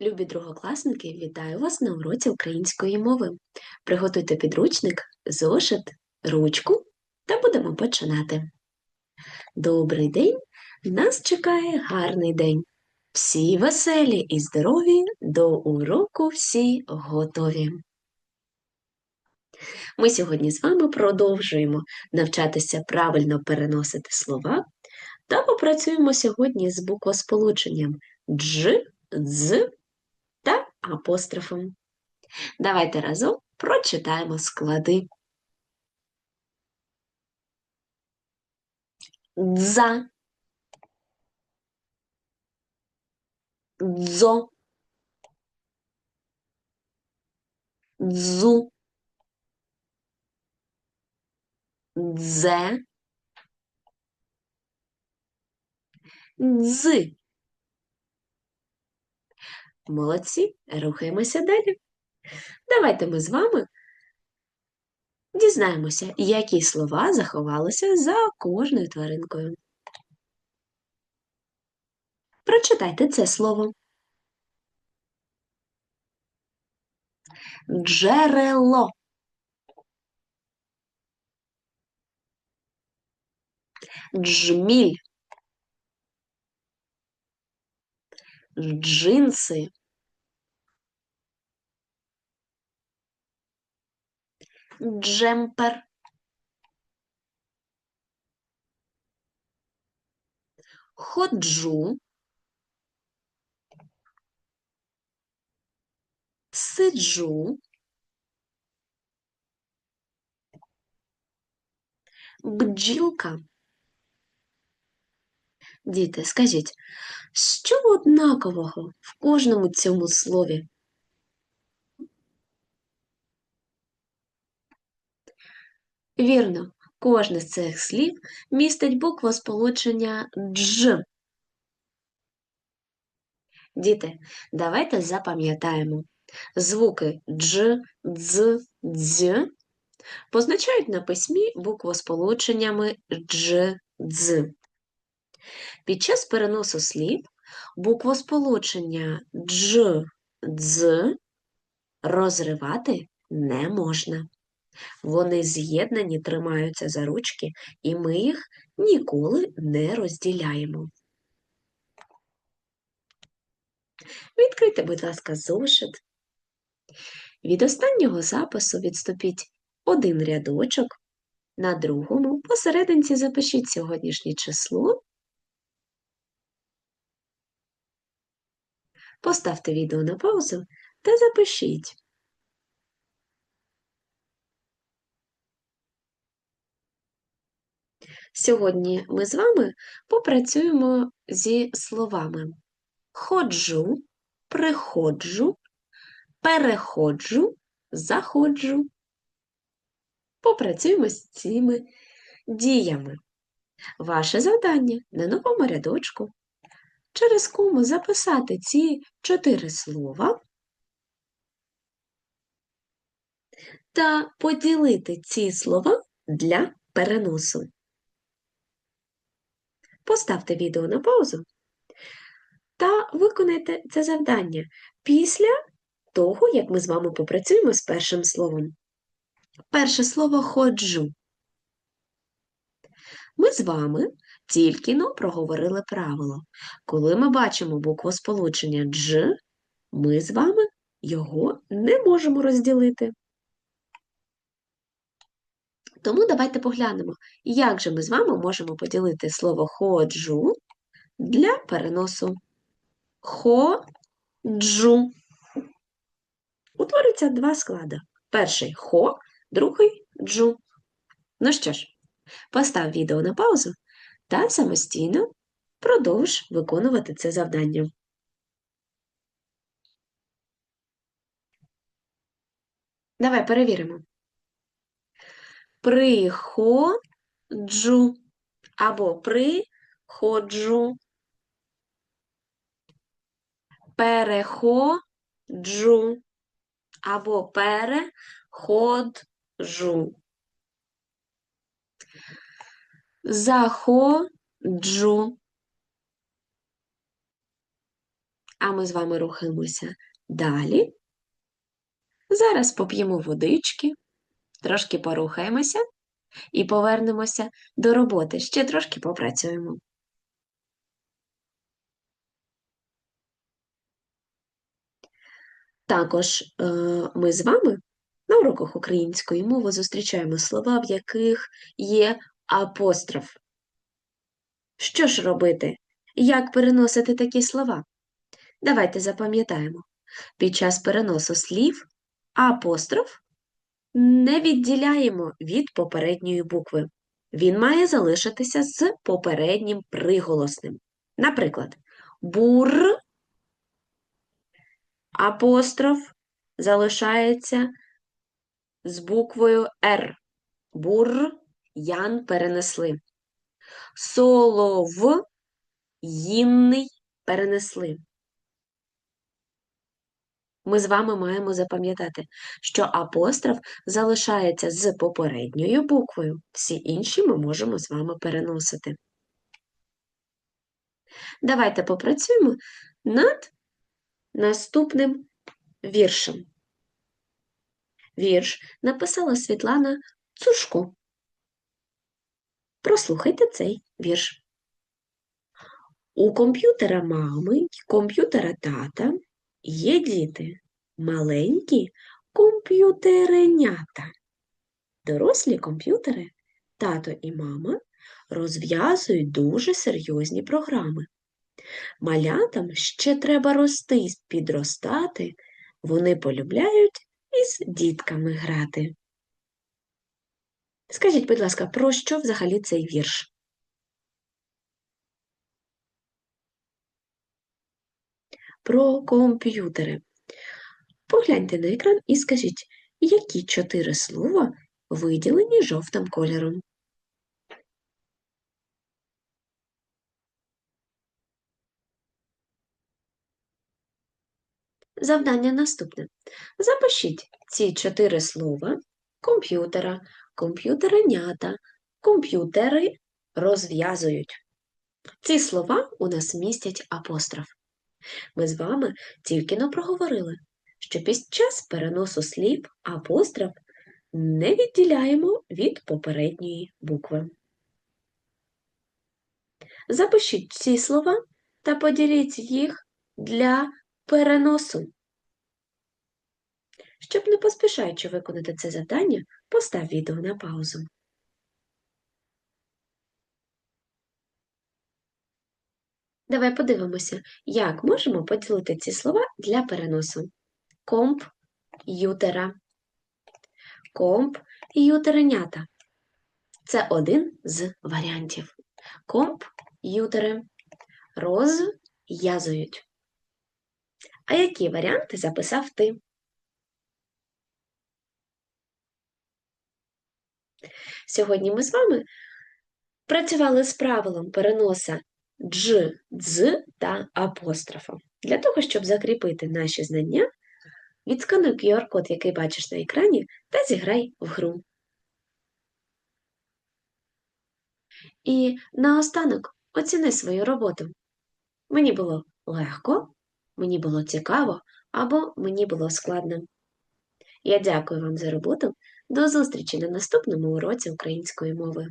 Любі другокласники, вітаю вас на уроці української мови. Приготуйте підручник, зошит, ручку та будемо починати. Добрий день! Нас чекає гарний день. Всі веселі і здорові, до уроку всі готові. Ми сьогодні з вами продовжуємо навчатися правильно переносити слова та попрацюємо сьогодні з буквосполученням дж, дз апострофом. Давайте разом прочитаємо склади. Дза, дзо, дзу, дзе, дзи. Молодці, рухаємося далі. Давайте ми з вами дізнаємося, які слова заховалися за кожною тваринкою. Прочитайте це слово. Джерело. Джміль. Джинси. Джемпер. Ходжу. Сиджу. Бджілка. Діти, скажіть, що однакового в кожному цьому слові? Вірно, кожне з цих слів містить букву сполучення дж. Діти, давайте запам'ятаємо. Звуки дж, дз, дз позначають на письмі буквосполученнями дж, дз. Під час переносу слів буквосполучення дж, дз розривати не можна. Вони з'єднані тримаються за ручки, і ми їх ніколи не розділяємо. Відкрийте, будь ласка, зошит. Від останнього запису відступіть один рядочок, на другому посерединці запишіть сьогоднішнє число. Поставте відео на паузу та запишіть. Сьогодні ми з вами попрацюємо зі словами ходжу, приходжу, переходжу, заходжу. Попрацюємо з цими діями. Ваше завдання на новому рядочку через кому записати ці чотири слова та поділити ці слова для переносу. Поставте відео на паузу та виконайте це завдання після того, як ми з вами попрацюємо з першим словом. Перше слово ходжу. Ми з вами тільки но проговорили правило. Коли ми бачимо букву сполучення дж, ми з вами його не можемо розділити. Тому давайте поглянемо, як же ми з вами можемо поділити слово ходжу для переносу. Ходжу. Утворюється два склади. Перший хо, другий джу. Ну що ж, постав відео на паузу та самостійно продовж виконувати це завдання. Давай перевіримо. Приходжу або приходжу. Переходжу або переходжу. Заходжу А ми з вами рухаємося далі. Зараз поп'ємо водички, трошки порухаємося і повернемося до роботи. Ще трошки попрацюємо. Також е, ми з вами на уроках української мови зустрічаємо слова, в яких є апостроф. Що ж робити? Як переносити такі слова? Давайте запам'ятаємо. Під час переносу слів апостроф не відділяємо від попередньої букви. Він має залишитися з попереднім приголосним. Наприклад, бур апостроф залишається з буквою Р. Бур ян перенесли. Солов їнний перенесли. Ми з вами маємо запам'ятати, що апостроф залишається з попередньою буквою. Всі інші ми можемо з вами переносити. Давайте попрацюємо над наступним віршем. Вірш написала Світлана Цушко. Прослухайте цей вірш. У комп'ютера мами комп'ютера тата є діти, маленькі комп'ютеренята. Дорослі комп'ютери, тато і мама розв'язують дуже серйозні програми. Малятам ще треба рости підростати, вони полюбляють із дітками грати. Скажіть, будь ласка, про що взагалі цей вірш? Про комп'ютери. Погляньте на екран і скажіть, які чотири слова виділені жовтим кольором. Завдання наступне. Запишіть ці чотири слова комп'ютера, комп'ютеренята, комп'ютери розв'язують. Ці слова у нас містять апостроф. Ми з вами тільки но проговорили, що під час переносу слів апостроф не відділяємо від попередньої букви. Запишіть ці слова та поділіть їх для переносу. Щоб не поспішаючи виконати це завдання, постав відео на паузу. Давай подивимося, як можемо поділити ці слова для переносу. Комп ютера. Комп ютеренята. Це один з варіантів. Комп ютери розв'язують. А які варіанти записав ти? Сьогодні ми з вами працювали з правилом переноса дж, дз та апострофа. Для того, щоб закріпити наші знання, відскануй QR-код, який бачиш на екрані, та зіграй в гру. І наостанок оціни свою роботу. Мені було легко, мені було цікаво або мені було складно. Я дякую вам за роботу. До зустрічі на наступному уроці української мови.